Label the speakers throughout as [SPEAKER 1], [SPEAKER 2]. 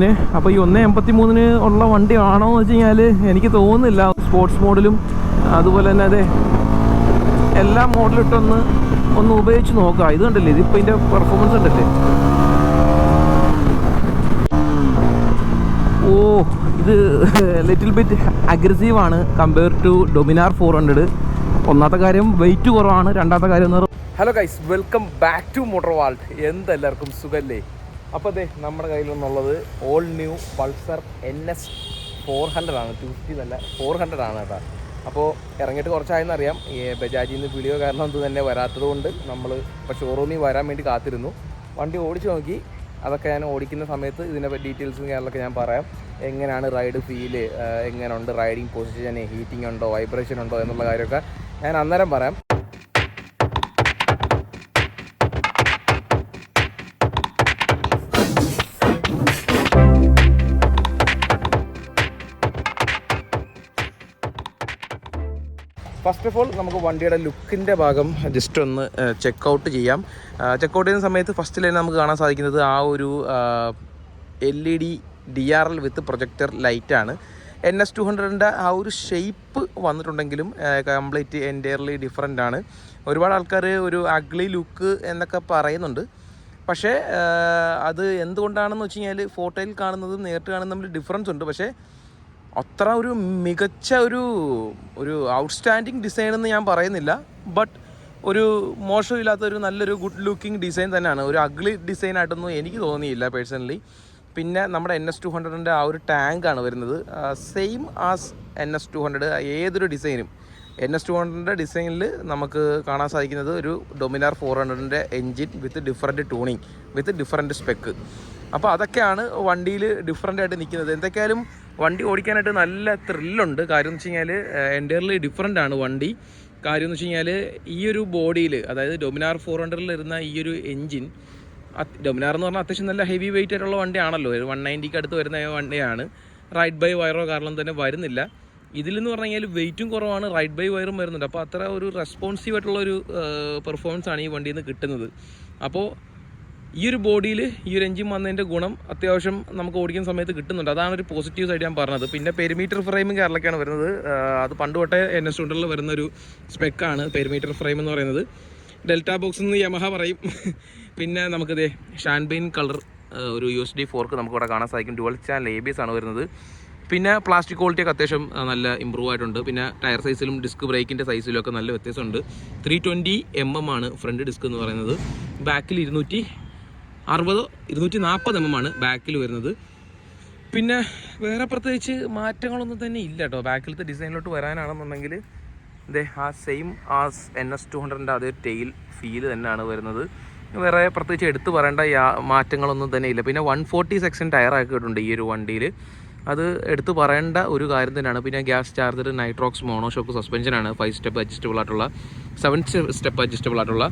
[SPEAKER 1] ന്. അപ്പോൾ ഈ ഒന്ന് എൺപത്തി മൂന്നിന് ഉള്ള വണ്ടി ആണോ എന്ന് വെച്ച് കഴിഞ്ഞാൽ എനിക്ക് തോന്നുന്നില്ല. സ്പോർട്സ് മോഡലും അതുപോലെ തന്നെ അതെ എല്ലാ മോഡലും ഇട്ടൊന്ന് ഒന്ന് ഉപയോഗിച്ച് നോക്കാം. ഇത് കണ്ടില്ലേ? ഇതിപ്പോൾ ഇതിന്റെ പെർഫോമൻസ് ഉണ്ടല്ലേ ഓ ഇത് ലിറ്റിൽ ബിറ്റ് അഗ്രസീവ് ആണ് compare to Dominar four hundred ഒന്നാമത്തെ കാര്യം വെയിറ്റ് കുറവാണ്. രണ്ടാമത്തെ കാര്യം hello guys welcome back to Motor Vault എന്തെല്ലാവർക്കും സുഖല്ലേ? അപ്പോൾ അതെ നമ്മുടെ കയ്യിൽ നിന്നുള്ളത് all new Pulsar N S four hundred ആണ്. ടു ഫിഫ്റ്റി നല്ല ഫോർ ഹൺഡ്രഡ് ആണ് കേട്ടോ. അപ്പോൾ ഇറങ്ങിയിട്ട് കുറച്ചായെന്ന് അറിയാം. ഈ ബജാജിൽ നിന്ന് വീഡിയോ കാരണം ഇത് തന്നെ വരാത്തത് കൊണ്ട് നമ്മൾ ഇപ്പോൾ ഷോറൂമിൽ വരാൻ വേണ്ടി കാത്തിരുന്നു. വണ്ടി ഓടിച്ചു നോക്കി. അതൊക്കെ ഞാൻ ഓടിക്കുന്ന സമയത്ത് ഇതിന്റെ ഡീറ്റെയിൽസും കാര്യങ്ങളൊക്കെ ഞാൻ പറയാം. എങ്ങനെയാണ് റൈഡ് ഫീൽ എങ്ങനെയുണ്ട് റൈഡിങ് പൊസിഷൻ ഹീറ്റിംഗ് ഉണ്ടോ വൈബ്രേഷൻ ഉണ്ടോ എന്നുള്ള കാര്യമൊക്കെ ഞാൻ അന്നേരം പറയാം. ഫസ്റ്റ് ഓഫ് ഓൾ നമുക്ക് വണ്ടിയുടെ ലുക്കിന്റെ ഭാഗം ജസ്റ്റ് ഒന്ന് ചെക്ക് ഔട്ട് ചെയ്യാം. ചെക്ക് ഔട്ട് ചെയ്യുന്ന സമയത്ത് ഫസ്റ്റ് തന്നെ നമുക്ക് കാണാൻ സാധിക്കുന്നത് ആ ഒരു L E D D R L with projector ലൈറ്റാണ് എൻ എസ് ടു ഹൺഡ്രഡിന്റെ ആ ഒരു ഷേപ്പ് വന്നിട്ടുണ്ടെങ്കിലും കംപ്ലീറ്റ് എന്റയർലി ഡിഫറെന്റ് ആണ്. ഒരുപാട് ആൾക്കാർ ഒരു അഗ്ലി ലുക്ക് എന്നൊക്കെ പറയുന്നുണ്ട്. പക്ഷേ അത് എന്തുകൊണ്ടാണെന്ന് വെച്ച് കഴിഞ്ഞാൽ ഫോട്ടോയിൽ കാണുന്നതും നേരിട്ട് കാണുന്നതും തമ്മിൽ ഡിഫറൻസ് ഉണ്ട്. പക്ഷേ അത്ര ഒരു മികച്ച ഒരു ഒരു ഔട്ട്സ്റ്റാൻഡിങ് ഡിസൈൻ എന്ന് ഞാൻ പറയുന്നില്ല. ബട്ട് ഒരു മോശമില്ലാത്ത ഒരു നല്ലൊരു ഗുഡ് ലുക്കിംഗ് ഡിസൈൻ തന്നെയാണ്. ഒരു അഗ്ലി ഡിസൈൻ ആയിട്ടൊന്നും എനിക്ക് തോന്നിയില്ല പേഴ്സണലി പിന്നെ നമ്മുടെ എൻ എസ് ടു ഹൺഡ്രഡിന്റെ ആ ഒരു ടാങ്കാണ് വരുന്നത്. Same as N S two hundred ഏതൊരു ഡിസൈനും എൻ എസ് ടു ഹൺഡ്രഡിന്റെ ഡിസൈനിൽ നമുക്ക് കാണാൻ സാധിക്കുന്നത് ഒരു Dominar four ഹൺഡ്രഡിന്റെ engine with different tuning with different spec അപ്പോൾ അതൊക്കെയാണ് വണ്ടിയിൽ ഡിഫറന്റ് ആയിട്ട് നിൽക്കുന്നത്. എന്തൊക്കെയായാലും വണ്ടി ഓടിക്കാനായിട്ട് നല്ല ത്രില്ലുണ്ട് കാര്യം എന്ന് വെച്ച് കഴിഞ്ഞാൽ എന്റയർലി ഡിഫറന്റ് ആണ് വണ്ടി. കാര്യം എന്ന് വെച്ച് കഴിഞ്ഞാൽ ഈ ഒരു ബോഡിയിൽ അതായത് ഡൊമിനാർ ഫോർ ഹൺഡ്രഡിൽ ഇരുന്ന ഈ ഒരു എൻജിൻ ഡൊമിനാർ എന്ന് പറഞ്ഞാൽ അത്യാവശ്യം നല്ല ഹെവി വെയിറ്റ് ആയിട്ടുള്ള വണ്ടിയാണല്ലോ. വൺ നയന്റിക്ക് അടുത്ത് വരുന്ന വണ്ടിയാണ്. റൈഡ് ബൈ വയറോ കാരണം തന്നെ വരുന്നില്ല. ഇതിലെന്ന് പറഞ്ഞു കഴിഞ്ഞാൽ വെയിറ്റും കുറവാണ് റൈഡ് ബൈ വയറും വരുന്നുണ്ട്. അപ്പോൾ അത്ര ഒരു റെസ്പോൺസീവ് ആയിട്ടുള്ള ഒരു പെർഫോമൻസ് ആണ് ഈ വണ്ടിയിൽ നിന്ന് കിട്ടുന്നത്. അപ്പോൾ ഈ ഒരു ബോഡിയിൽ ഈ ഒരു എഞ്ചിൻ വന്നതിന്റെ ഗുണം അത്യാവശ്യം നമുക്ക് ഓടിക്കുന്ന സമയത്ത് കിട്ടുന്നുണ്ട്. അതാണ് ഒരു പോസിറ്റീവ് സൈഡ് ഞാൻ പറഞ്ഞത്. പിന്നെ പെരിമീറ്റർ ഫ്രെയിമും കേരളക്കാണ് വരുന്നത്. അത് പണ്ട് തൊട്ടേ എൻ എസ് ഹൺഡ്രഡിൽ വരുന്ന ഒരു സ്പെക്കാണ് പെരിമീറ്റർ ഫ്രെയിം എന്ന് പറയുന്നത്. ഡെൽറ്റ ബോക്സ് എന്ന് യമഹ പറയും. പിന്നെ നമുക്കിതേ ഷാൻബെയിൻ കളർ ഒരു യു എസ് ഡി ഫോർക്ക് നമുക്കിവിടെ കാണാൻ സാധിക്കും. ഡുവൽ ചാനൽ എസ് ആണ് വരുന്നത്. പിന്നെ പ്ലാസ്റ്റിക് ക്വാളിറ്റിയൊക്കെ അത്യാവശ്യം നല്ല ഇമ്പ്രൂവ് ആയിട്ടുണ്ട്. പിന്നെ ടയർ സൈസിലും ഡിസ്ക് ബ്രേക്കിന്റെ സൈസിലും ഒക്കെ നല്ല വ്യത്യാസമുണ്ട്. ത്രീ ട്വന്റി എം എം ആണ് ഫ്രണ്ട് ഡിസ്ക് എന്ന് പറയുന്നത്. ബാക്കിൽ ഇരുന്നൂറ്റി അറുപത് ഇരുന്നൂറ്റി നാൽപ്പത് എം എം ആണ് ബാക്കിൽ വരുന്നത്. പിന്നെ വേറെ പ്രത്യേകിച്ച് മാറ്റങ്ങളൊന്നും തന്നെ ഇല്ല കേട്ടോ ബാക്കിലത്തെ ഡിസൈനിലോട്ട് വരാനാണെന്നുണ്ടെങ്കിൽ ഇതേ ആ same as N S two ഹൺഡ്രഡിന്റെ അതേ ടെയിൽ ഫീൽ തന്നെയാണ് വരുന്നത്. വേറെ പ്രത്യേകിച്ച് എടുത്തു പറയേണ്ട മാറ്റങ്ങളൊന്നും തന്നെ ഇല്ല. പിന്നെ വൺ ഫോർട്ടി സെക്ഷൻ ടയർ ആക്കിയിട്ടുണ്ട് ഈ ഒരു വണ്ടിയിൽ അത് എടുത്തു പറയേണ്ട ഒരു കാര്യം തന്നെയാണ്. പിന്നെ ഗ്യാസ് ചാർജർ നൈട്രോക്സ് മോണോഷോക്ക് സസ്പെൻഷനാണ് ഫൈവ് സ്റ്റെപ്പ് അഡ്ജസ്റ്റബിൾ ആയിട്ടുള്ള സെവൻ സ്റ്റെപ്പ് അഡ്ജസ്റ്റബിൾ ആയിട്ടുള്ള.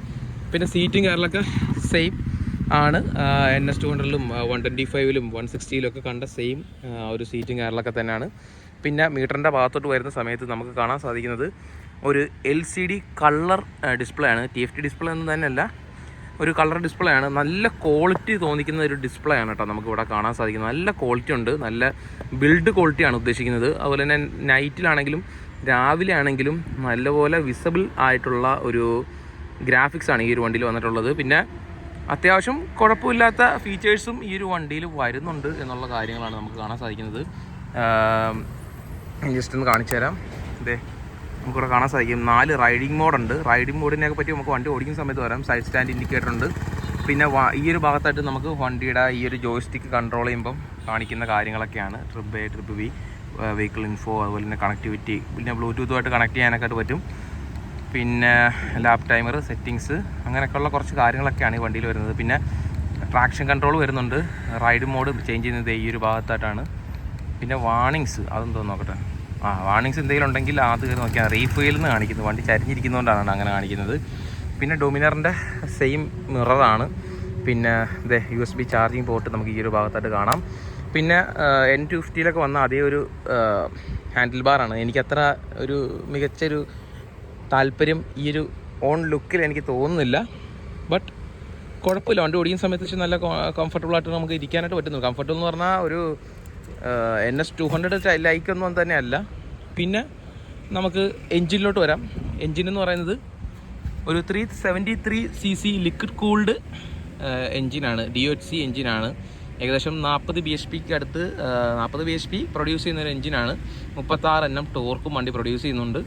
[SPEAKER 1] പിന്നെ സീറ്റിംഗ് കാര്യങ്ങളൊക്കെ സെയിം ആണ്. എൻ എസ് ടു ഹൺഡ്രഡിലും വൺ ട്വന്റി ഫൈവിലും വൺ സിക്സ്റ്റിയിലും ഒക്കെ കണ്ട സെയിം ഒരു സീറ്റിംഗ് കാര്യങ്ങളൊക്കെ തന്നെയാണ്. പിന്നെ മീറ്ററിന്റെ ഭാഗത്തോട്ട് വരുന്ന സമയത്ത് നമുക്ക് കാണാൻ സാധിക്കുന്നത് ഒരു L C D colour display ആണ്. ടി എഫ് ടി ഡിസ്പ്ലേ ഒന്നും തന്നെയല്ല. ഒരു കളർ ഡിസ്പ്ലേ ആണ്. നല്ല ക്വാളിറ്റി തോന്നിക്കുന്ന ഒരു ഡിസ്പ്ലേ ആണ് കേട്ടോ നമുക്കിവിടെ കാണാൻ സാധിക്കുന്നത്. നല്ല ക്വാളിറ്റി ഉണ്ട്. നല്ല ബിൽഡ് ക്വാളിറ്റിയാണ് ഉദ്ദേശിക്കുന്നത്. അതുപോലെ തന്നെ നൈറ്റിലാണെങ്കിലും രാവിലെ ആണെങ്കിലും നല്ലപോലെ വിസിബിൾ ആയിട്ടുള്ള ഒരു ഗ്രാഫിക്സ് ആണ് ഈ ഒരു വണ്ടിയിൽ വന്നിട്ടുള്ളത്. പിന്നെ അത്യാവശ്യം കുഴപ്പമില്ലാത്ത ഫീച്ചേഴ്സും ഈ ഒരു വണ്ടിയിൽ വരുന്നുണ്ട് എന്നുള്ള കാര്യങ്ങളാണ് നമുക്ക് കാണാൻ സാധിക്കുന്നത്. ജസ്റ്റ് ഒന്ന് കാണിച്ചു തരാം. ഇതേ നമുക്കിവിടെ കാണാൻ സാധിക്കും. നാല് റൈഡിംഗ് മോഡുണ്ട് റൈഡിംഗ് മോഡിനെ പറ്റി നമുക്ക് വണ്ടി ഓടിക്കുന്ന സമയത്ത് വരാം. സൈഡ് സ്റ്റാൻഡ് ഇൻഡിക്കേറ്റർ ഉണ്ട്. പിന്നെ ഈ ഒരു ഭാഗത്തായിട്ട് നമുക്ക് വണ്ടിയുടെ ഈ ഒരു ജോയ്സ്റ്റിക്ക് കൺട്രോൾ ചെയ്യുമ്പം കാണിക്കുന്ന കാര്യങ്ങളൊക്കെയാണ്. Trip A trip B vehicle info അതുപോലെ തന്നെ കണക്ടിവിറ്റി പിന്നെ ബ്ലൂടൂത്തുമായിട്ട് കണക്ട് ചെയ്യാനൊക്കെ പറ്റും. പിന്നെ ലാപ് ടൈമർ സെറ്റിങ്സ് അങ്ങനെയൊക്കെയുള്ള കുറച്ച് കാര്യങ്ങളൊക്കെയാണ് ഈ വണ്ടിയിൽ വരുന്നത്. പിന്നെ ട്രാക്ഷൻ കൺട്രോൾ വരുന്നുണ്ട്. റൈഡ് മോഡ് ചേഞ്ച് ചെയ്യുന്നത് ഈ ഒരു ഭാഗത്തായിട്ടാണ്. പിന്നെ വാണിങ്സ് അതെന്തോ നോക്കട്ടെ. ആ വാണിങ്സ് എന്തെങ്കിലും ഉണ്ടെങ്കിൽ അത് കയറി നോക്കിയാൽ റീഫെയിൽ എന്ന് കാണിക്കുന്നത് വണ്ടി ചരിഞ്ഞിരിക്കുന്നതുകൊണ്ടാണ് അങ്ങനെ കാണിക്കുന്നത്. പിന്നെ ഡൊമിനറിന്റെ സെയിം മിററാണ് പിന്നെ ഇതേ U S B charging port നമുക്ക് ഈ ഒരു ഭാഗത്തായിട്ട് കാണാം. പിന്നെ എൻ ടു ഫിഫ്റ്റിയിലൊക്കെ വന്ന അതേ ഒരു ഹാൻഡിൽ ബാറാണ് എനിക്കത്ര ഒരു മികച്ചൊരു താല്പര്യം ഈ ഒരു ഓൺ ലുക്കിൽ എനിക്ക് തോന്നുന്നില്ല. ബട്ട് കുഴപ്പമില്ല. വണ്ടി ഓടിക്കുന്ന സമയത്ത് വെച്ച് നല്ല കംഫർട്ടബിൾ ആയിട്ട് നമുക്ക് ഇരിക്കാനായിട്ട് പറ്റുന്നു കംഫർട്ടബിൾ എന്ന് പറഞ്ഞാൽ ഒരു എൻ എസ് ടു ഹൺഡ്രഡ് ലൈക്കൊന്നും തന്നെയല്ല. പിന്നെ നമുക്ക് എൻജിനിലോട്ട് വരാം. എൻജിൻ എന്ന് പറയുന്നത് ഒരു three seventy three C C liquid cooled എൻജിനാണ് D H C എൻജിനാണ് ഏകദേശം നാൽപ്പത് ബി എച്ച് പിക്ക് അടുത്ത് നാൽപ്പത് ബി എച്ച് പി പ്രൊഡ്യൂസ് ചെയ്യുന്ന ഒരു എൻജിനാണ് മുപ്പത്താറ് എണ്ണം ടോർക്കും വണ്ടി പ്രൊഡ്യൂസ് ചെയ്യുന്നുണ്ട്.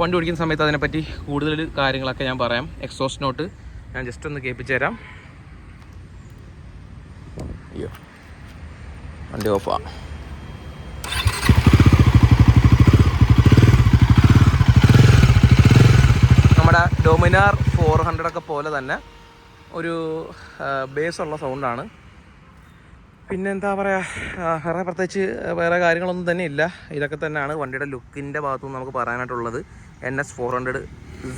[SPEAKER 1] വണ്ടി ഓടിക്കുന്ന സമയത്ത് അതിനെപ്പറ്റി കൂടുതൽ കാര്യങ്ങളൊക്കെ ഞാൻ പറയാം. എക്സോസ്റ്റ് നോട്ട് ഞാൻ ജസ്റ്റ് ഒന്ന് കേൾപ്പിച്ചു തരാം. അയ്യോ വണ്ടി ഓഫാ നമ്മുടെ ഡൊമിനാർ ഫോർ ഹൺഡ്രഡൊക്കെ പോലെ തന്നെ ഒരു ബേസ് ഉള്ള സൗണ്ടാണ് പിന്നെ എന്താ പറയുക വേറെ പ്രത്യേകിച്ച് വേറെ കാര്യങ്ങളൊന്നും തന്നെ ഇല്ല. ഇതൊക്കെ തന്നെയാണ് വണ്ടിയുടെ ലുക്കിന്റെ ഭാഗത്തുനിന്ന് നമുക്ക് പറയാനായിട്ടുള്ളത്. N S four hundred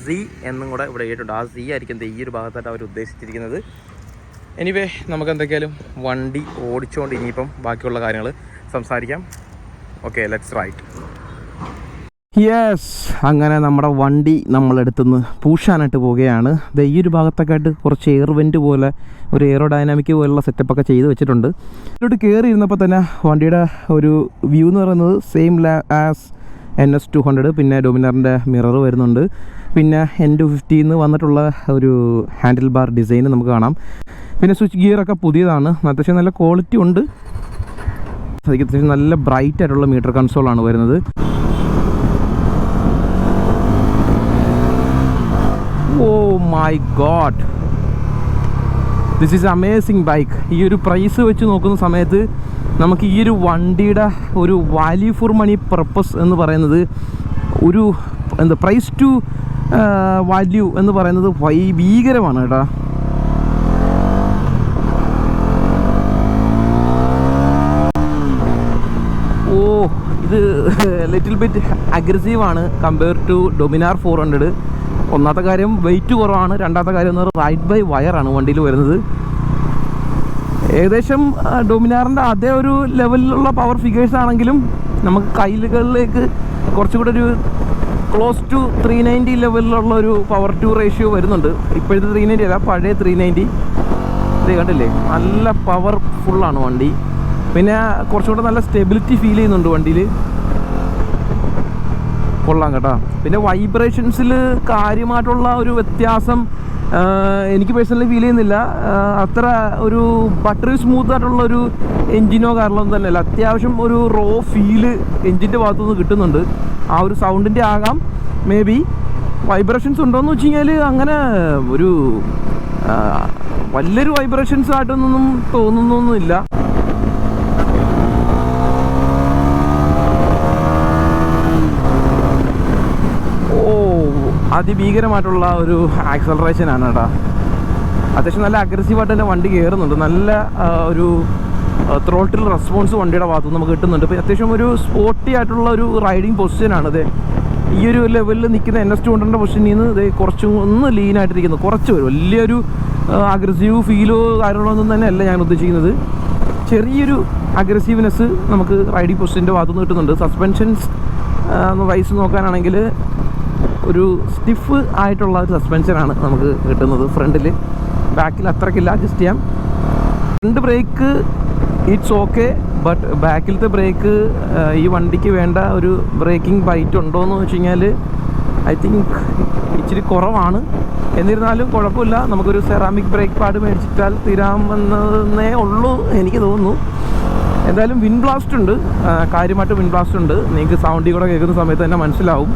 [SPEAKER 1] C എന്നും കൂടെ ഇവിടെ ഇട്ടിട്ടുണ്ട് ആ സി ആയിരിക്കും ഈ ഒരു ഭാഗത്തായിട്ട് അവർ ഉദ്ദേശിച്ചിരിക്കുന്നത്. എനിവേ നമുക്ക് എന്തൊക്കെയാലും വണ്ടി ഓടിച്ചുകൊണ്ട് ഇനിയിപ്പം ബാക്കിയുള്ള കാര്യങ്ങൾ സംസാരിക്കാം. ഓക്കെ ലെറ്റ്സ് റൈറ്റ് യെസ് അങ്ങനെ നമ്മുടെ വണ്ടി നമ്മളെടുത്തുനിന്ന് പൂഷാനായിട്ട് പോവുകയാണ്. ദേ ഈ ഒരു ഭാഗത്തൊക്കെ ആയിട്ട് കുറച്ച് എയർ വെന്റ് പോലെ ഒരു എയറോ ഡൈനാമിക് പോലുള്ള സെറ്റപ്പൊക്കെ ചെയ്ത് വെച്ചിട്ടുണ്ട്. ഇതിലോട്ട് കയറി ഇരുന്നപ്പോൾ തന്നെ വണ്ടിയുടെ ഒരു വ്യൂ എന്ന് പറയുന്നത് സെയിം ലാ as N S two hundred പിന്നെ ഡൊമിനറിന്റെ മിറർ വരുന്നുണ്ട്. പിന്നെ എൻ ടു ഫിഫ്റ്റിയിൽ നിന്ന് വന്നിട്ടുള്ള ഒരു ഹാൻഡിൽ ബാർ ഡിസൈൻ നമുക്ക് കാണാം. പിന്നെ സ്വിച്ച് ഗിയറൊക്കെ പുതിയതാണ്. അത്യാവശ്യം നല്ല ക്വാളിറ്റി ഉണ്ട്. അത്യാവശ്യം നല്ല ബ്രൈറ്റ് ആയിട്ടുള്ള മീറ്റർ കൺസോളാണ് വരുന്നത് ഓ my God this is amazing bike ഈ ഒരു പ്രൈസ് വെച്ച് നോക്കുന്ന സമയത്ത് നമുക്ക് ഈ ഒരു വണ്ടിയുടെ ഒരു വാല്യൂ ഫോർ മണി പർപ്പസ് എന്ന് പറയുന്നത് ഒരു എന്താ പ്രൈസ് ടു വാല്യൂ എന്ന് പറയുന്നത് വൈ ഭീകരമാണ് കേട്ടോ ഓ ഇത് little bit അഗ്രസീവാണ് compare to Dominar four hundred ഒന്നാമത്തെ കാര്യം വെയിറ്റ് കുറവാണ്. രണ്ടാമത്തെ കാര്യം എന്ന് പറഞ്ഞാൽ റൈറ്റ് ബൈ വയറാണ് വണ്ടിയിൽ വരുന്നത്. ഏകദേശം ഡൊമിനാറിന്റെ അതേ ഒരു ലെവലിലുള്ള പവർ ഫിഗേഴ്സ് ആണെങ്കിലും നമുക്ക് കയ്യിലുകളിലേക്ക് കുറച്ചുകൂടെ ഒരു ക്ലോസ് ടു ത്രീ നയന്റി ലെവലിലുള്ള ഒരു പവർ ടു റേഷ്യോ വരുന്നുണ്ട്. ഇപ്പോഴത്തെ ത്രീ നയന്റി അല്ല പഴയ ത്രീ നയന്റി ഇത് കണ്ടില്ലേ? നല്ല പവർ ഫുള്ളാണ് വണ്ടി. പിന്നെ കുറച്ചുകൂടെ നല്ല സ്റ്റെബിലിറ്റി ഫീൽ ചെയ്യുന്നുണ്ട് വണ്ടിയിൽ കൊള്ളാം കേട്ടോ. പിന്നെ വൈബ്രേഷൻസിൽ കാര്യമായിട്ടുള്ള ഒരു വ്യത്യാസം എനിക്ക് പേഴ്സണലി ഫീൽ ചെയ്യുന്നില്ല. അത്ര ഒരു ബട്ടറി സ്മൂത്ത് ആയിട്ടുള്ള ഒരു എൻജിനോ കാരണമൊന്നും തന്നെയല്ല. അത്യാവശ്യം ഒരു റോ ഫീൽ എൻജിന്റെ ഭാഗത്തുനിന്ന് കിട്ടുന്നുണ്ട്. ആ ഒരു സൗണ്ടിന്റെ ആകാം മേ ബി വൈബ്രേഷൻസ് ഉണ്ടോയെന്ന് വെച്ച് കഴിഞ്ഞാൽ അങ്ങനെ ഒരു വലിയൊരു വൈബ്രേഷൻസ് ആയിട്ടൊന്നും തോന്നുന്നൊന്നുമില്ല ഓ അതിഭീകരമായിട്ടുള്ള ഒരു ആക്സലറേഷൻ ആണ് കേട്ടോ. അത്യാവശ്യം നല്ല അഗ്രസീവായിട്ട് തന്നെ വണ്ടി കയറുന്നുണ്ട് നല്ല ഒരു ത്രോട്ടിൽ റെസ്പോൺസ് വണ്ടിയുടെ ഭാഗത്തു നമുക്ക് കിട്ടുന്നുണ്ട്. ഇപ്പോൾ അത്യാവശ്യം ഒരു സ്പോർട്ടി ആയിട്ടുള്ള ഒരു റൈഡിങ് പൊസിഷനാണ് ഇത് ഈ ഒരു ലെവലിൽ നിൽക്കുന്ന എൻ എസ് ടു ഹൺഡ്രഡിന്റെ പൊസിഷനിൽ നിന്ന് ഇത് കുറച്ചും ഒന്ന് ലീനായിട്ടിരിക്കുന്നു കുറച്ച് ഒരു വലിയൊരു അഗ്രസീവ് ഫീലോ കാര്യങ്ങളൊന്നും തന്നെ അല്ല ഞാൻ ഉദ്ദേശിക്കുന്നത്. ചെറിയൊരു അഗ്രസീവ്നെസ് നമുക്ക് റൈഡിങ് പൊസിഷന്റെ ഭാഗത്തുനിന്ന് കിട്ടുന്നുണ്ട്. സസ്പെൻഷൻസ് വൈസ് നോക്കാനാണെങ്കിൽ ഒരു സ്റ്റിഫ് ആയിട്ടുള്ള ഒരു സസ്പെൻഷനാണ് നമുക്ക് കിട്ടുന്നത് ഫ്രണ്ടിൽ ബാക്കിൽ അത്രക്കില്ല അഡ്ജസ്റ്റ് ചെയ്യാം. Front brake it's okay but ബാക്കിലത്തെ brake ഈ വണ്ടിക്ക് വേണ്ട ഒരു ബ്രേക്കിംഗ് ബൈറ്റ് ഉണ്ടോ എന്ന് വെച്ച് കഴിഞ്ഞാൽ ഐ തിങ്ക് ഇച്ചിരി കുറവാണ്. എന്നിരുന്നാലും കുഴപ്പമില്ല നമുക്കൊരു സെറാമിക് ബ്രേക്ക് പാഡ് മേടിച്ചിട്ടാൽ തീരാമെന്നേ ഉള്ളൂ എനിക്ക് തോന്നുന്നു. എന്തായാലും വിൻ ബ്ലാസ്റ്റ് ഉണ്ട് കാര്യമായിട്ട് വിൻ ബ്ലാസ്റ്റ് ഉണ്ട്. നിങ്ങൾക്ക് സൗണ്ടിൽ കൂടെ കേൾക്കുന്ന സമയത്ത് തന്നെ മനസ്സിലാവും.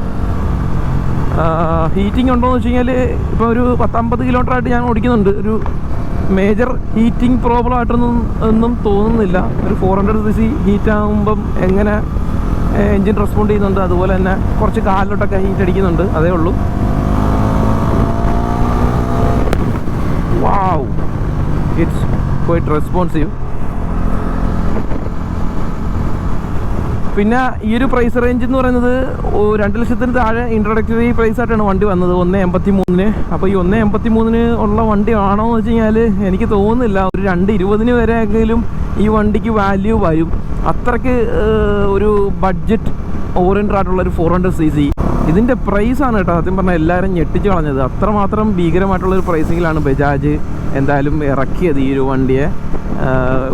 [SPEAKER 1] ഹീറ്റിംഗ് ഉണ്ടോ എന്ന് വെച്ച് കഴിഞ്ഞാൽ ഇപ്പോൾ ഒരു പത്തമ്പത് കിലോമീറ്റർ ആയിട്ട് ഞാൻ ഓടിക്കുന്നുണ്ട്. ഒരു മേജർ ഹീറ്റിംഗ് പ്രോബ്ലം ആയിട്ടൊന്നും ഒന്നും തോന്നുന്നില്ല. ഒരു four hundred C C heat ആകുമ്പം എങ്ങനെ എൻജിൻ റെസ്പോണ്ട് ചെയ്യുന്നുണ്ട്. അതുപോലെ തന്നെ കുറച്ച് കാലിലോട്ടൊക്കെ ഹീറ്റ് അടിക്കുന്നുണ്ട്. അതേ ഉള്ളൂ. വാവ് ഇറ്റ്സ് ക്വൈറ്റ് റെസ്പോൺസീവ് പിന്നെ ഈ ഒരു പ്രൈസ് റേഞ്ച് എന്ന് പറയുന്നത് രണ്ട് ലക്ഷത്തിന് താഴെ ഇൻട്രൊഡക്ടറി പ്രൈസ് ആയിട്ടാണ് വണ്ടി വന്നത്. ഒന്ന് എൺപത്തി മൂന്നിന് അപ്പോൾ ഈ ഒന്ന് എൺപത്തി മൂന്നിന് ഉള്ള വണ്ടി ആണോ എന്ന് വെച്ച് കഴിഞ്ഞാൽ എനിക്ക് തോന്നുന്നില്ല. ഒരു രണ്ട് ഇരുപതിന് വരെയെങ്കിലും ഈ വണ്ടിക്ക് വാല്യൂ വരും. അത്രയ്ക്ക് ഒരു ബഡ്ജറ്റ് ഓറിയന്റഡ് ആയിട്ടുള്ള ഒരു ഫോർ ഹൺഡ്രഡ് സി സി ഇതിന്റെ പ്രൈസാണ് കേട്ടോ. സത്യം പറഞ്ഞാൽ എല്ലാവരും ഞെട്ടിച്ച് കളഞ്ഞത്. അത്രമാത്രം ഭീകരമായിട്ടുള്ള ഒരു പ്രൈസിങ്ങിലാണ് ബജാജ് എന്തായാലും ഇറക്കിയത് ഈ ഒരു വണ്ടിയെ.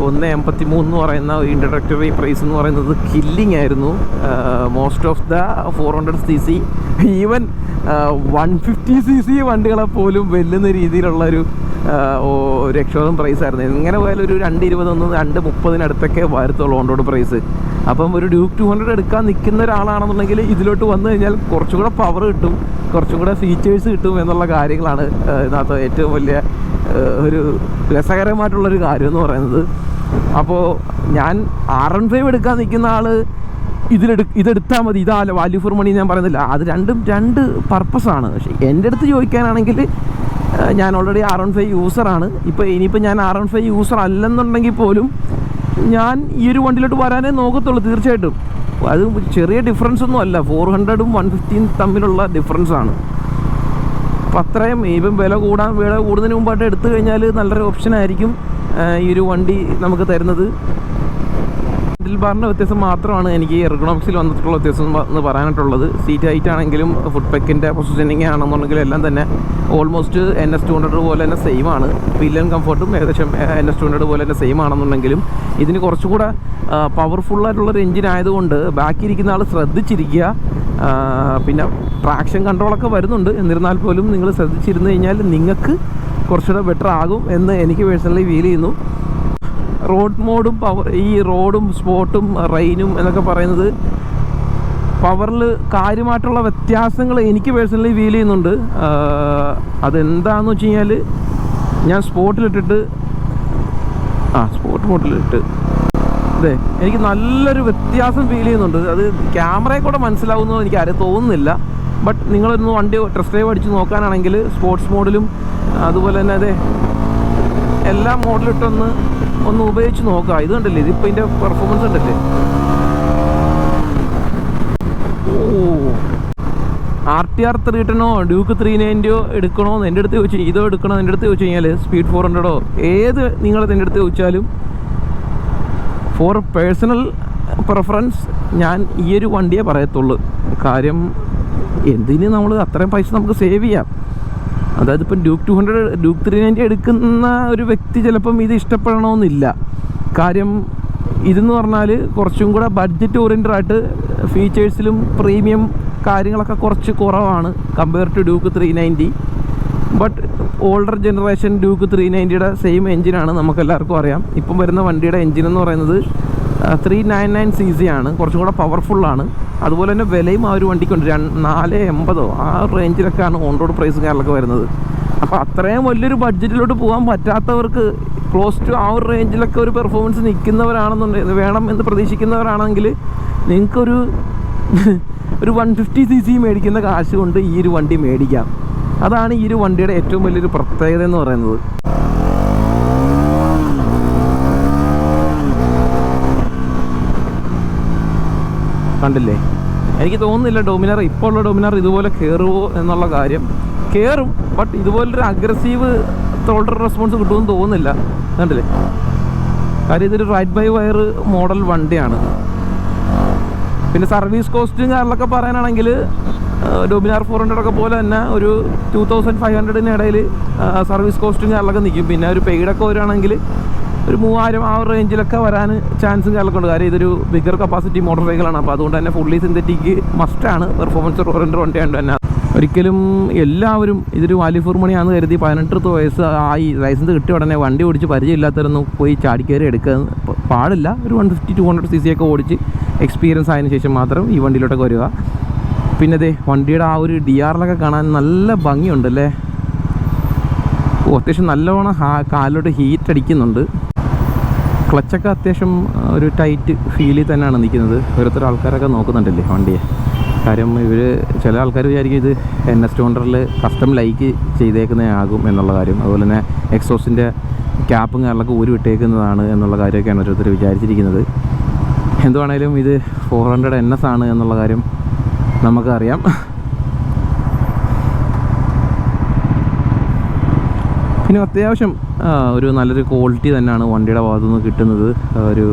[SPEAKER 1] ഒന്ന് എൺപത്തി മൂന്ന് എന്ന് പറയുന്ന ഇൻട്രഡക്ടറി പ്രൈസ് എന്ന് പറയുന്നത് കില്ലിംഗ് ആയിരുന്നു. Most of the four hundred C C even one fifty C C വണ്ടികളെ പോലും വെല്ലുന്ന രീതിയിലുള്ള ഒരു പ്രൈസ് ആയിരുന്നു. ഇങ്ങനെ പോയാലും ഒരു രണ്ട് ഇരുപതൊന്നും രണ്ട് മുപ്പതിനടുത്തൊക്കെ വരത്തുള്ളൂ ഓണ്ടോട് പ്രൈസ് അപ്പം ഒരു ഡ്യൂക്ക് ടു ഹൺഡ്രഡ് എടുക്കാൻ നിൽക്കുന്ന ഒരാളാണെന്നുണ്ടെങ്കിൽ ഇതിലോട്ട് വന്നു കഴിഞ്ഞാൽ കുറച്ചും കൂടെ പവർ കിട്ടും കുറച്ചും കൂടെ ഫീച്ചേഴ്സ് കിട്ടും എന്നുള്ള കാര്യങ്ങളാണ് ഇതിനകത്ത് ഏറ്റവും വലിയ ഒരു രസകരമായിട്ടുള്ളൊരു കാര്യം എന്ന് പറയുന്നത്. അപ്പോൾ ഞാൻ ആർ എൻ ഫൈവ് എടുക്കാൻ നിൽക്കുന്ന ആൾ ഇതിലെടു ഇതെടുത്താൽ മതി. ഇതാ വാല്യൂ ഫോർ മണി ഞാൻ പറയുന്നില്ല. അത് രണ്ടും രണ്ട് പർപ്പസാണ് പക്ഷേ എന്റെ അടുത്ത് ചോദിക്കാനാണെങ്കിൽ ഞാൻ ഓൾറെഡി ആർ വൺ ഫൈവ് യൂസറാണ് ഇപ്പോൾ ഇനിയിപ്പോൾ ഞാൻ ആർ വൺ ഫൈവ് യൂസർ അല്ലെന്നുണ്ടെങ്കിൽ പോലും ഞാൻ ഈ ഒരു വണ്ടിയിലോട്ട് വരാനേ നോക്കത്തുള്ളൂ തീർച്ചയായിട്ടും. അത് ചെറിയ ഡിഫറൻസ് ഒന്നും അല്ല. ഫോർ ഹൺഡ്രഡും വൺ ഫിഫ്റ്റിയും തമ്മിലുള്ള ഡിഫറൻസ് ആണ്. അപ്പം അത്രയും ഇപ്പം വില കൂടാൻ വില കൂടുന്നതിന് മുമ്പായിട്ട് എടുത്തു കഴിഞ്ഞാൽ നല്ലൊരു ഓപ്ഷനായിരിക്കും ഈ ഒരു വണ്ടി നമുക്ക് തരുന്നത്. ബാറിന്റെ വ്യത്യാസം മാത്രമാണ് എനിക്ക് എർഗണോമിക്സിൽ വന്നിട്ടുള്ള വ്യത്യാസം എന്ന് പറയാനായിട്ടുള്ളത്. സീറ്റ് ഹൈറ്റ് ആണെങ്കിലും ഫുഡ് പെക്കിന്റെ പൊസിഷനിങ് ആണെന്നുണ്ടെങ്കിലും എല്ലാം തന്നെ almost N S two hundred പോലെ തന്നെ സെയിം ആണ്. പില്ലൻ കംഫർട്ടും ഏകദേശം എൻ എസ് ടു ഹൺഡ്രഡ് പോലെ തന്നെ സെയിം ആണെന്നുണ്ടെങ്കിലും ഇതിന് കുറച്ചുകൂടെ പവർഫുള്ളായിട്ടുള്ളൊരു എഞ്ചിൻ ആയതുകൊണ്ട് ബാക്കി ഇരിക്കുന്ന ആൾ ശ്രദ്ധിച്ചിരിക്കുക പിന്നെ ട്രാക്ഷൻ കൺട്രോളൊക്കെ വരുന്നുണ്ട്. എന്നിരുന്നാൽ പോലും നിങ്ങൾ ശ്രദ്ധിച്ചിരുന്നു കഴിഞ്ഞാൽ നിങ്ങൾക്ക് കുറച്ചുകൂടെ ബെറ്റർ ആകും എന്ന് എനിക്ക് പേഴ്സണലി ഫീൽ ചെയ്യുന്നു. റോഡ് മോഡും പവർ ഈ റോഡും സ്പോട്ടും റെയിനും എന്നൊക്കെ പറയുന്നത് പവറിൽ കാര്യമായിട്ടുള്ള വ്യത്യാസങ്ങൾ എനിക്ക് പേഴ്സണലി ഫീൽ ചെയ്യുന്നുണ്ട്. അതെന്താന്ന് വെച്ച് കഴിഞ്ഞാൽ ഞാൻ സ്പോട്ടിലിട്ടിട്ട് ആ സ്പോട്ട് മോഡിലിട്ട് അതെ എനിക്ക് നല്ലൊരു വ്യത്യാസം ഫീൽ ചെയ്യുന്നുണ്ട്. അത് ക്യാമറയിൽ കൂടെ മനസ്സിലാവുന്നോ എനിക്ക് ആരും തോന്നുന്നില്ല. ബട്ട് നിങ്ങളൊന്ന് വണ്ടി ടെസ്റ്റ് ഡ്രൈവ് അടിച്ച് നോക്കാനാണെങ്കിൽ സ്പോർട്സ് മോഡിലും അതുപോലെ തന്നെ അതെ എല്ലാ മോഡലിട്ടൊന്ന് ഒന്ന് ഉപയോഗിച്ച് നോക്കുക ഇത് കണ്ടല്ലേ? ഇതിപ്പോൾ ഇതിന്റെ പെർഫോമൻസ് ഉണ്ടല്ലേ ഓ. ആർ ടി ആർ ത്രീ ടെന്നോ ഡ്യൂക്ക് ത്രീ നയന്റിയോ എടുക്കണോ? എന്റെ അടുത്ത് ചോദിച്ചു. ഇതോ എടുക്കണോ എന്റെ അടുത്ത് ചോദിച്ചു കഴിഞ്ഞാൽ സ്പീഡ് ഫോർ ഹൺഡ്രഡോ ഏത് നിങ്ങൾ എന്റെ അടുത്ത് ചോദിച്ചാലും ഫോർ പേഴ്സണൽ പ്രിഫറൻസ് ഞാൻ ഈ ഒരു വണ്ടിയെ പറയത്തുള്ളൂ. കാര്യം എന്തിന് നമ്മൾ അത്രയും പൈസ നമുക്ക് സേവ് ചെയ്യാം? അതായത് ഇപ്പം Duke two hundred Duke three ninety എടുക്കുന്ന ഒരു വ്യക്തി ചിലപ്പം ഇത് ഇഷ്ടപ്പെടണമെന്നില്ല. കാര്യം ഇതെന്ന് പറഞ്ഞാൽ കുറച്ചും കൂടെ ബഡ്ജറ്റ് ഓറിയന്റഡ് ആയിട്ട് ഫീച്ചേഴ്സിലും പ്രീമിയം കാര്യങ്ങളൊക്കെ കുറച്ച് കുറവാണ് compare to Duke three ninety but older generation Duke three നയന്റിയുടെ same എഞ്ചിനാണ് നമുക്കെല്ലാവർക്കും അറിയാം. ഇപ്പം വരുന്ന വണ്ടിയുടെ എഞ്ചിൻ എന്ന് പറയുന്നത് three nine nine C C ആണ്. കുറച്ചും കൂടെ പവർഫുള്ളാണ് അതുപോലെ തന്നെ വിലയും ആ ഒരു വണ്ടിക്കുണ്ട്. നാല് എൺപതോ? ആ റേഞ്ചിലൊക്കെയാണ് ഓൺ റോഡ് പ്രൈസ് കാര്യങ്ങളൊക്കെ വരുന്നത്. അപ്പോൾ അത്രയും വലിയൊരു ബഡ്ജറ്റിലോട്ട് പോകാൻ പറ്റാത്തവർക്ക് ക്ലോസ് ടു ആ ഒരു റേഞ്ചിലൊക്കെ ഒരു പെർഫോമൻസ് നിൽക്കുന്നവരാണെന്നുണ്ടെങ്കിൽ വേണം എന്ന് പ്രതീക്ഷിക്കുന്നവരാണെങ്കിൽ നിങ്ങൾക്കൊരു ഒരു വൺ ഫിഫ്റ്റി സി സി മേടിക്കുന്ന കാശ് കൊണ്ട് ഈ ഒരു വണ്ടി മേടിക്കാം. അതാണ് ഈ ഒരു വണ്ടിയുടെ ഏറ്റവും വലിയൊരു പ്രത്യേകത എന്ന് പറയുന്നത്. കണ്ടില്ലേ? എനിക്ക് തോന്നുന്നില്ല ഡൊമിനാർ ഇപ്പോൾ ഉള്ള ഡൊമിനാർ ഇതുപോലെ കയറുമോ എന്നുള്ള കാര്യം. കയറും ബട്ട് ഇതുപോലൊരു അഗ്രസീവ് തോൾഡർ റെസ്പോൺസ് കിട്ടുമെന്ന് തോന്നുന്നില്ല. കണ്ടില്ലേ? കാര്യം ഇതൊരു റൈറ്റ് ബൈ വയർ മോഡൽ വണ്ടിയാണ്. പിന്നെ സർവീസ് കോസ്റ്റും കാര്യങ്ങളൊക്കെ പറയാനാണെങ്കിൽ ഡൊമിനാർ ഫോർ ഹൺഡ്രഡ് ഒക്കെ പോലെ തന്നെ ഒരു ടു തൗസൻഡ് ഫൈവ് ഹൺഡ്രഡിന് ഇടയിൽ സർവീസ് കോസ്റ്റും കാര്യങ്ങളൊക്കെ നിൽക്കും. പിന്നെ ഒരു പെയ്ഡൊക്കെ വരികയാണെങ്കിൽ ഒരു മൂവായിരം ആ റേഞ്ചിലൊക്കെ വരാൻ ചാൻസും കാര്യങ്ങളൊക്കെ ഉണ്ട്. കാര്യം ഇതൊരു ബിഗർ കപ്പാസിറ്റി മോട്ടോർ സൈക്കിളാണ് അപ്പോൾ അതുകൊണ്ട് തന്നെ ഫുള്ളി സിന്തറ്റിക് മസ്റ്റാണ് പെർഫോമൻസ് ഓറിയന്റഡ് വണ്ടിയാണ് തന്നെ. ഒരിക്കലും എല്ലാവരും ഇതൊരു വാല്യൂ ഫോർ മണിയാണെന്ന് കരുതി പതിനെട്ട് വയസ്സ് ആയി ലൈസൻസ് കിട്ടിയ ഉടനെ വണ്ടി ഓടിച്ച് പരിചയമില്ലാത്തവരൊന്നും പോയി ചാടിക്കയറി എടുക്കുക പാടില്ല. ഒരു one fifty two hundred C C ഒക്കെ ഓടിച്ച് എക്സ്പീരിയൻസ് ആയതിനു ശേഷം മാത്രം ഈ വണ്ടിയിലോട്ടൊക്കെ വരിക. പിന്നെ അതെ വണ്ടിയുടെ ആ ഒരു ഡി ആറിലൊക്കെ കാണാൻ നല്ല ഭംഗിയുണ്ടല്ലേ ഓ അത്യാവശ്യം നല്ലവണ്ണം കാലിലോട്ട് ഹീറ്റ് അടിക്കുന്നുണ്ട്. ക്ലച്ചൊക്കെ അത്യാവശ്യം ഒരു ടൈറ്റ് ഫീലിൽ തന്നെയാണ് നിൽക്കുന്നത്. ഓരോരുത്തർ ആൾക്കാരൊക്കെ നോക്കുന്നുണ്ടല്ലേ വണ്ടിയെ? കാര്യം ഇവർ ചില ആൾക്കാർ വിചാരിക്കും ഇത് എൻ എസ് ടു ഹൺഡ്രഡിൽ കസ്റ്റം ലൈക്ക് ചെയ്തേക്കുന്നതാകും എന്നുള്ള കാര്യം. അതുപോലെ തന്നെ എക്സോസിന്റെ ക്യാപ്പും കാര്യങ്ങളൊക്കെ ഊരി വിട്ടേക്കുന്നതാണ് എന്നുള്ള കാര്യമൊക്കെയാണ് ഓരോരുത്തർ വിചാരിച്ചിരിക്കുന്നത്. എന്തുവാണേലും ഇത് ഫോർ ഹൺഡ്രഡ് എൻ എസ് ആണ് എന്നുള്ള കാര്യം നമുക്കറിയാം. പിന്നെ അത്യാവശ്യം ഒരു നല്ലൊരു ക്വാളിറ്റി തന്നെയാണ് വണ്ടിയുടെ ഭാഗത്തു നിന്ന് കിട്ടുന്നത് ഒരു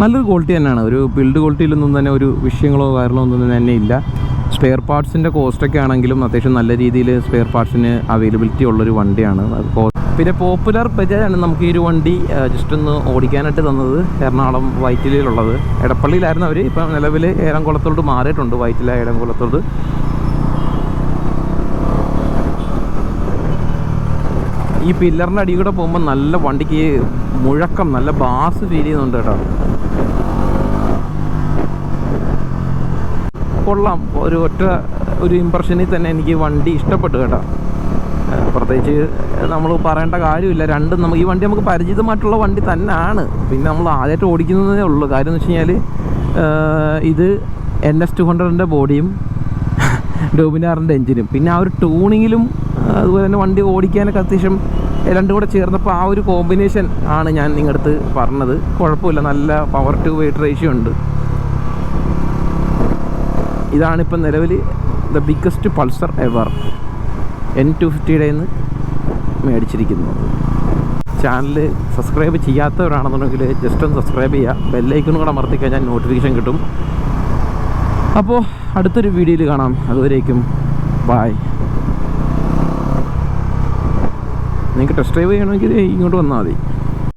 [SPEAKER 1] നല്ലൊരു ക്വാളിറ്റി തന്നെയാണ്. ഒരു ബിൽഡ് ക്വാളിറ്റിയിലൊന്നും തന്നെ ഒരു വിഷയങ്ങളോ കാര്യങ്ങളോ ഒന്നും തന്നെ ഇല്ല. സ്പെയർ പാർട്സിന്റെ കോസ്റ്റൊക്കെ ആണെങ്കിലും അത്യാവശ്യം നല്ല രീതിയിൽ സ്പെയർ പാർട്സിന് അവൈലബിലിറ്റി ഉള്ളൊരു വണ്ടിയാണ്. പിന്നെ പോപ്പുലർ ബജാജാണ് നമുക്ക് ഈ ഒരു വണ്ടി ജസ്റ്റ് ഒന്ന് ഓടിക്കാനായിട്ട് തന്നത്. എറണാകുളം വൈറ്റിലയിലുള്ളത് എടപ്പള്ളിയിലായിരുന്നു അവർ ഇപ്പം നിലവിൽ ഏറംകുളത്തോട്ട് മാറിയിട്ടുണ്ട് വൈറ്റില ഏറംകുളത്തോട്ട് ഈ പില്ലറിന്റെ അടി കൂടെ പോകുമ്പോൾ നല്ല വണ്ടിക്ക് മുഴക്കം നല്ല ബാസ് ഫീൽ ചെയ്യുന്നുണ്ട് കേട്ടോ. കൊള്ളാം. ഒരു ഒറ്റ ഒരു ഇമ്പ്രഷനിൽ തന്നെ എനിക്ക് വണ്ടി ഇഷ്ടപ്പെട്ടു കേട്ടോ. പ്രത്യേകിച്ച് നമ്മൾ പറയേണ്ട കാര്യമില്ല. രണ്ടും നമുക്ക് ഈ വണ്ടി നമുക്ക് പരിചിതമായിട്ടുള്ള വണ്ടി തന്നെയാണ്. പിന്നെ നമ്മൾ ആദ്യമായിട്ട് ഓടിക്കുന്നതേ ഉള്ളൂ. കാര്യം എന്ന് വെച്ച് കഴിഞ്ഞാൽ ഇത് എൻ എസ് ടു ഹൺഡ്രഡിന്റെ ബോഡിയും ഡോമിനാറിന്റെ എഞ്ചിനും പിന്നെ ആ ഒരു ട്യൂണിങ്ങിലും അതുപോലെ തന്നെ വണ്ടി ഓടിക്കാനൊക്കെ അത്യാവശ്യം രണ്ടും കൂടെ ചേർന്നപ്പോൾ ആ ഒരു കോമ്പിനേഷൻ ആണ് ഞാൻ നിങ്ങളുടെ അടുത്ത് പറഞ്ഞത്. കുഴപ്പമില്ല നല്ല പവർ ടു വെയിറ്റ് റേഷ്യോ ഉണ്ട്. ഇതാണിപ്പം നിലവിൽ the biggest Pulsar ever N two ഫിഫ്റ്റിയുടെ നിന്ന് മേടിച്ചിരിക്കുന്നു ചാനൽ സബ്സ്ക്രൈബ് ചെയ്യാത്തവരാണെന്നുണ്ടെങ്കിൽ ജസ്റ്റ് ഒന്ന് സബ്സ്ക്രൈബ് ചെയ്യുക. ബെല്ലൈക്കണും കൂടെ അമർത്തി കഴിഞ്ഞാൽ നോട്ടിഫിക്കേഷൻ കിട്ടും. അപ്പോൾ അടുത്തൊരു വീഡിയോയിൽ കാണാം. അതുവരേക്കും ബായ് നിങ്ങൾക്ക് ടെസ്റ്റ് ഡ്രൈവ് ചെയ്യണമെങ്കിൽ ഇങ്ങോട്ട് വന്നാൽ മതി.